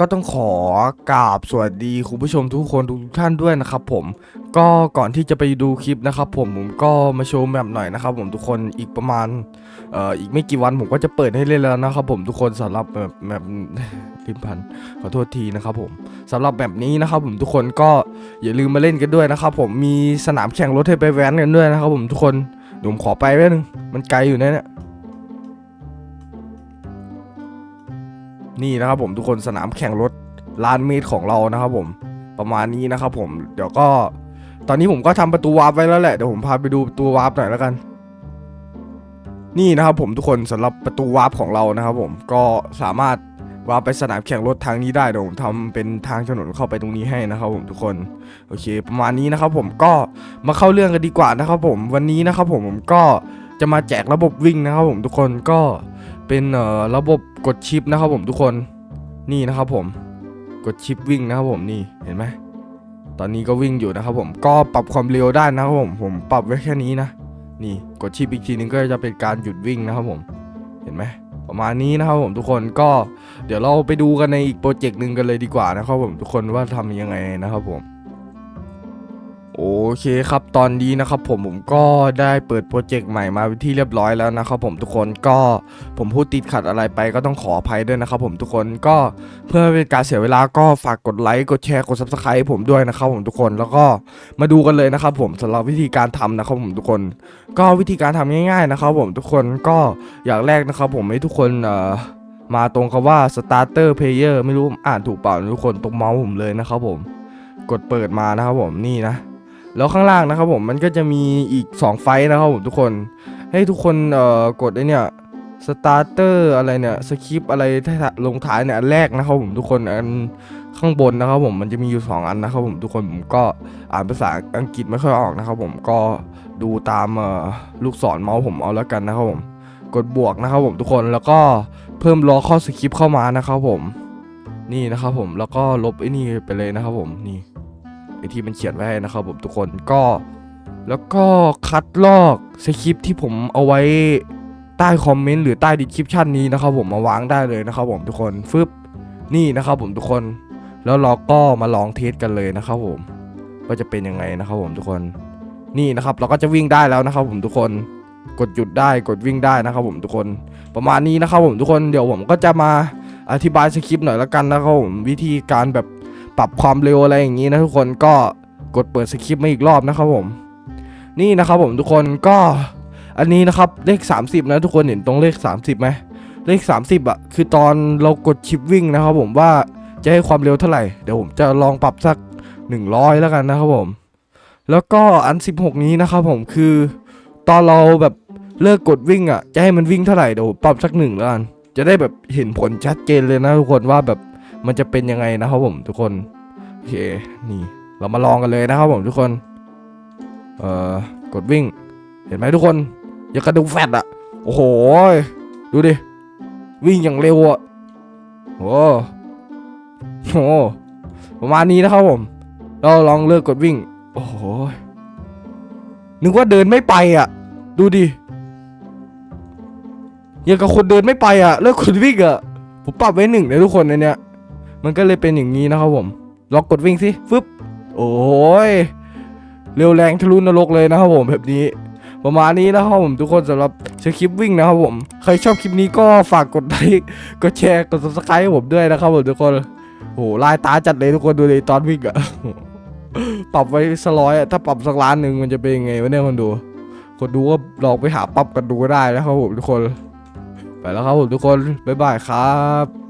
ก็ต้องขอกราบสวัสดีคุณผู้ชมทุกคนทุกท่านด้วยนะครับผมก็ก่อนที่จะไปดูคลิปนะครับผมผมก็มาโชว์แมปหน่อยนะครับผมทุกคนอีกประมาณเอ่ออีกไม่กี่วันผมก็จะเปิดให้เล่นแล้วนะครับผมทุกคนสำหรับแบบแมปลิมพันขอโทษทีนะครับผมสำหรับแบบนี้นะครับผมทุกคนก็อย่าลืมมาเล่นกันด้วยนะครับผมมีสนามแข่งรถให้ไปแว้นกันด้วยนะครับผมทุกคนเดี๋ยวผมขอไปแป๊บนึงมันไกลอยู่นะเนี่ย นี่นะครับผมทุกคนสนามแข่งรถลานเมตรของเรานะครับผมประมาณนี้นะครับผมเดี๋ยวก็ ตอนนี้ผมก็ทำประตูวาร์ปไว้แล้วแหละเดี๋ยวผมพาไปดูประตูวาร์ปหน่อยแล้วกัน นี่นะครับผมทุกคนสำหรับประตูวาร์ปของเรานะครับผมก็สามารถวาร์ปไปสนามแข่งรถทางนี้ได้เดี๋ยวผมทำเป็นทางถนนเข้าไปตรงนี้ให้นะครับผมทุกคนโอเค ประมาณนี้นะครับผมก็มาเข้าเรื่องกันดีกว่านะครับผมวันนี้นะครับผมผมก็จะมาแจกระบบวิ่งนะครับผมทุกคนก็ เป็นเอ่อระบบกดชิปนะครับผมทุกคนนี่นะครับผมกดชิปวิ่งนะครับผมนี่เห็นไหมตอนนี้ก็วิ่งอยู่นะครับผมก็ปรับความเร็วได้นะครับผมผมปรับไว้แค่นี้นะ นี่กดชิปอีกทีนึงก็จะเป็นการหยุดวิ่งนะครับผมเห็นไหมประมาณนี้นะครับผมทุกคนก็เดี๋ยวเราไปดูกันในอีกโปรเจกต์หนึ่งกันเลยดีกว่านะครับผมทุกคนว่าทำยังไงนะครับผม โอเคครับตอนนี้นะครับผมผมก็ได้เปิดโปรเจกต์ใหม่มาที่เรียบร้อยแล้วนะครับผมทุกคนก็ผมพูดติดขัดอะไรไปก็ต้องขออภัยด้วยนะครับผมทุกคนก็เพื่อเป็นการเสียเวลาก็ฝากกดไลค์กดแชร์กด subscribe ผมด้วยนะครับผมทุกคนแล้วก็มาดูกันเลยนะครับผมสำหรับวิธีการทำนะครับผมทุกคน ก็วิธีการทำง่ายๆนะครับผมทุกคนก็อย่างแรกนะครับผมให้ทุกคนเอ่อมาตรงคำว่า starter player ไม่รู้อ่านถูกเปล่าทุกคนตรงเมาส์ผมเลยนะครับผม กดเปิดมานะครับผมนี่นะ แล้วข้างล่างนะครับผมมันก็จะมีอีก 2 ไฟล์นะครับผมทุกคน ให้ทุกคนเอ่อกดไอเนี่ย starter อร์อะไรเนี่ยสคริปอะไรท้าลงท้ายเนี่ยอันแรกนะครับผมทุกคนอันข้างบนนะครับผมมันจะมีอยู่ 2 อันนะครับผมทุกคนผมก็อ่านภาษาอังกฤษไม่ค่อยออกนะครับผมก็ดูตามลูกศรเมาส์ผมเอาแล้วกันนะครับผมกดบวกนะครับผมทุกคนแล้วก็เพิ่มรอข้อสคริปเข้ามานะครับผมนี่นะครับผมแล้วก็ลบไอ้นี่ไปเลยนะครับผมนี่ ไอที่มันเขียนไว้ให้นะครับผมทุกคนก็ แล้วก็คัดลอกสคริปที่ผมเอาไว้ใต้คอมเมนต์หรือใต้ดีคริปชันนี้นะครับผมมาวางได้เลยนะครับผมทุกคนฟึบนี่นะครับผมทุกคน แล้วเราก็มาลองเทสกันเลยนะครับผมว่าจะเป็นยังไงนะครับผมทุกคน นี่นะครับเราก็จะวิ่งได้แล้วนะครับผมทุกคนกดหยุดได้กดวิ่งได้นะครับผมทุกคนประมาณนี้นะครับผมทุกคนเดี๋ยวผมก็จะมาอธิบายสคริปต์หน่อยละกันนะครับผมวิธีการแบบ ปรับความเร็วอะไรอย่างนี้นะทุกคนก็กดเปิดสคริปต์มาอีกรอบนะครับผม นี่นะครับผมทุกคนก็อันนี้นะครับเลข 30 นะทุกคนเห็นตรงเลข 30ไหมเลข 30อะคือตอนเรากดชิปวิ่งนะครับผมว่าจะให้ความเร็วเท่าไหร่เดี๋ยวผมจะลองปรับสัก 100 แล้วกันนะครับผม แล้วก็อัน 16 นี้นะครับผมคือตอนเราแบบเลิกกดวิ่งอะจะให้มันวิ่งเท่าไหร่เดี๋ยวผมปรับสักหนึ่งแล้วกันจะได้แบบเห็นผลชัดเจนเลยนะทุกคนว่าแบบ มันจะเป็นยังไงนะครับผมทุกคนโอเคนี่เรามาลองกันเลยนะครับผมทุกคนเอ่อกดวิ่ง เห็นไหมทุกคนอย่ากระดูแฟดอะโอ้โหดูดิวิ่งอย่างเร็วอะโอ้โหประมาณนี้นะครับผม เราลองเลิกกดวิ่ง โอ้โหนึกว่าเดินไม่ไปอะดูดิอย่างกับคนเดินไม่ไปอะเลิกกดวิ่งอะผมปรับไว้หนึ่งนะทุกคนในเนี้ย มันก็เลยเป็นอย่างนี้นะครับผมลองกดวิ่งสิฟึบโอ้ยเร็วแรงทะลุนรกเลยนะครับผมแบบนี้ประมาณนี้นะครับผมทุกคนสำหรับสคริปวิ่งนะครับผมใครชอบคลิปนี้ก็ฝากกดไลค์กดแชร์กด subscribe ให้ผมด้วยนะครับผมทุกคนโหลายตาจัดเลยทุกคนดูเลยตอนวิ่งอะปรับไว้สร้อยอะถ้าปรับสักล้านหนึ่งมันจะเป็นยังไงวะเนี่ยคนดูคนดูก็ลองไปหาปรับกันดูก็ได้นะครับผมทุกคน ไปแล้วครับผมทุกคนบ๊ายบายครับ